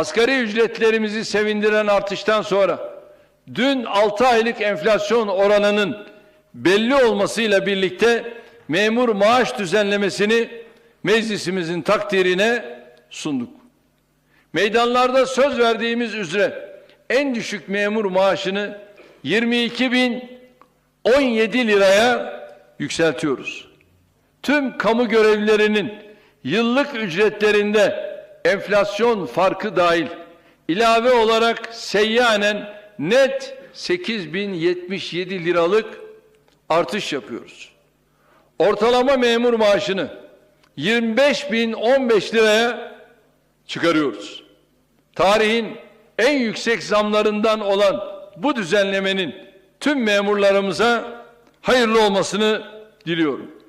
Asgari ücretlerimizi sevindiren artıştan sonra dün 6 aylık enflasyon oranının belli olmasıyla birlikte memur maaş düzenlemesini meclisimizin takdirine sunduk. Meydanlarda söz verdiğimiz üzere en düşük memur maaşını 22 bin 17 liraya yükseltiyoruz. Tüm kamu görevlilerinin yıllık ücretlerinde enflasyon farkı dahil ilave olarak seyyanen net 8077 liralık artış yapıyoruz. Ortalama memur maaşını 25.015 liraya çıkarıyoruz. Tarihin en yüksek zamlarından olan bu düzenlemenin tüm memurlarımıza hayırlı olmasını diliyorum.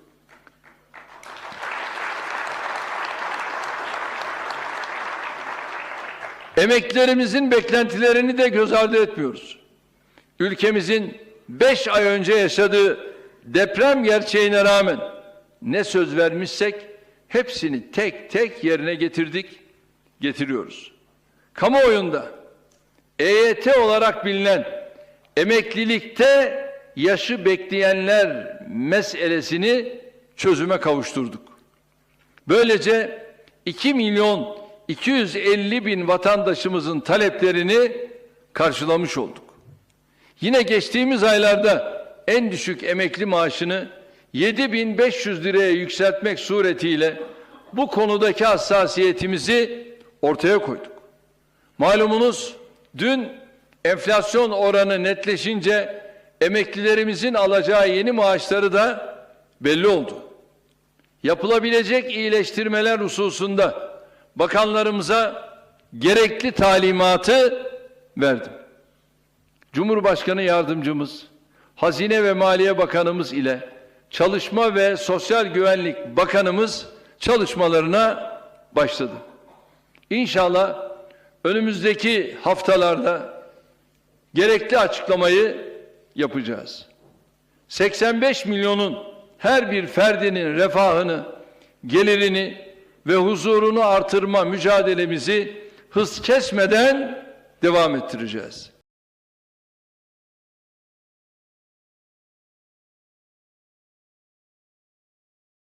Emeklilerimizin beklentilerini de göz ardı etmiyoruz. Ülkemizin beş ay önce yaşadığı deprem gerçeğine rağmen ne söz vermişsek hepsini tek tek yerine getirdik, getiriyoruz. Kamuoyunda EYT olarak bilinen emeklilikte yaşı bekleyenler meselesini çözüme kavuşturduk. Böylece 2 milyon 250 bin vatandaşımızın taleplerini karşılamış olduk. Yine geçtiğimiz aylarda en düşük emekli maaşını 7500 liraya yükseltmek suretiyle bu konudaki hassasiyetimizi ortaya koyduk. Malumunuz dün enflasyon oranı netleşince emeklilerimizin alacağı yeni maaşları da belli oldu. Yapılabilecek iyileştirmeler hususunda bakanlarımıza gerekli talimatı verdim. Cumhurbaşkanı yardımcımız, Hazine ve Maliye Bakanımız ile Çalışma ve Sosyal Güvenlik Bakanımız çalışmalarına başladı. İnşallah önümüzdeki haftalarda gerekli açıklamayı yapacağız. 85 milyonun her bir ferdinin refahını, gelirini ve huzurunu artırma mücadelemizi hız kesmeden devam ettireceğiz.